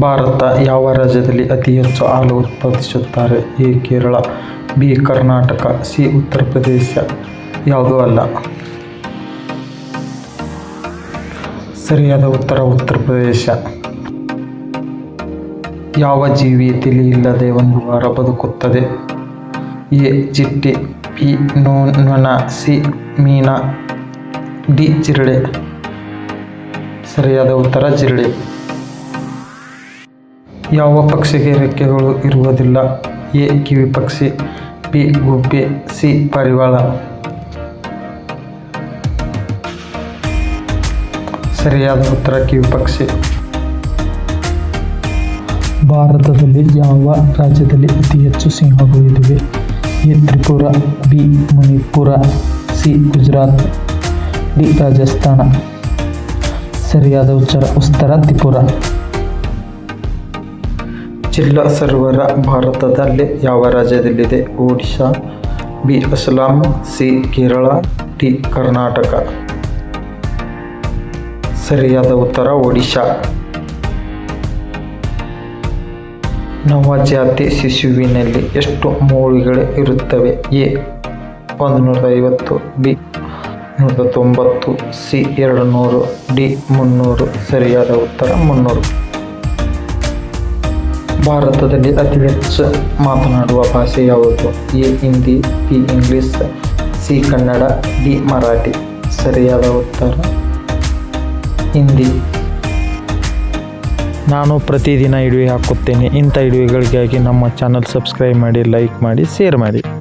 ಭಾರತ ಯಾವ ರಾಜ್ಯದಲ್ಲಿ ಅತಿ ಹೆಚ್ಚು ಹಾಲು ಉತ್ಪಾದಿಸುತ್ತಾರೆ? A, Kerala, B, Karnataka, C, Uttar Pradesh? ಯಾವುದೂ ಅಲ್ಲ. ಸರಿಯಾದ ಉತ್ತರ ಉತ್ತರ ಪ್ರದೇಶ. ಯಾವ ಜೀವಿ ತಿಳಿ ಇಲ್ಲದೆ ಒಂದು ವಾರ ಬದುಕುತ್ತದೆ? ಎ, ಚಿಟ್ಟಿ ನೋ ನೊಣ ಸಿ, ಮೀನ, ಡಿ, ಜಿರಳೆ. ಸರಿಯಾದ ಉತ್ತರ, ಜಿರಳೆ. ಯಾವ ಪಕ್ಷಿಗೆ ರೆಕ್ಕೆಗಳು ಇರುವುದಿಲ್ಲ? ಎ, ಕಿವಿ ಪಕ್ಷಿ, ಬಿ, ಗುಬ್ಬಿ, ಸಿ, ಪರಿವಾಳ. ಸರಿಯಾದ ಉತ್ತರ, ಕಿವಿ ಪಕ್ಷಿ. ಭಾರತದಲ್ಲಿ ಯಾವ ರಾಜ್ಯದಲ್ಲಿ ಅತಿ ಹೆಚ್ಚು ಸಿಂಹಗಳು ಇವೆ A, Tripura, B, Manipur, C, Gujarat, D, Rajasthan. ಸರಿಯಾದ ಉಚ್ಚಾರ ಉತ್ತರ, ತ್ರಿಪುರ. ಜಿಲ್ಲಾ ಸರ್ವರ ಭಾರತದಲ್ಲಿ ಯಾವ ರಾಜ್ಯದಲ್ಲಿದೆ? Odisha B Assam, C Kerala, D Karnataka. ಸರಿಯಾದ ಉತ್ತರ ಒಡಿಶಾ. ನವಜಾತಿ ಶಿಶುವಿನಲ್ಲಿ ಎಷ್ಟು ಮೂಳೆಗಳು ಇರುತ್ತವೆ? ಎ ಒಂದು ನೂರ ಐವತ್ತು ಬಿ ನೂರ ತೊಂಬತ್ತು ಸಿ ಎರಡು ನೂರು ಡಿ ಮುನ್ನೂರು. ಸರಿಯಾದ ಉತ್ತರ ಮುನ್ನೂರು. ಭಾರತದಲ್ಲಿ ಅತಿ ಹೆಚ್ಚು ಮಾತನಾಡುವ ಭಾಷೆ ಯಾವುದು? A, Hindi, B, English, C, Kannada, D, Marathi. ಸರಿಯಾದ ಉತ್ತರ? ಹಿಂದಿ. ನಾನು ಪ್ರತಿದಿನ ಇಡುವೆ ಹಾಕುತ್ತೇನೆ. ಇಂಥ ಇಡುವೆಗಳಿಗಾಗಿ ನಮ್ಮ ಚಾನಲ್ ಸಬ್ಸ್ಕ್ರೈಬ್ ಮಾಡಿ, ಲೈಕ್ ಮಾಡಿ, ಶೇರ್ ಮಾಡಿ.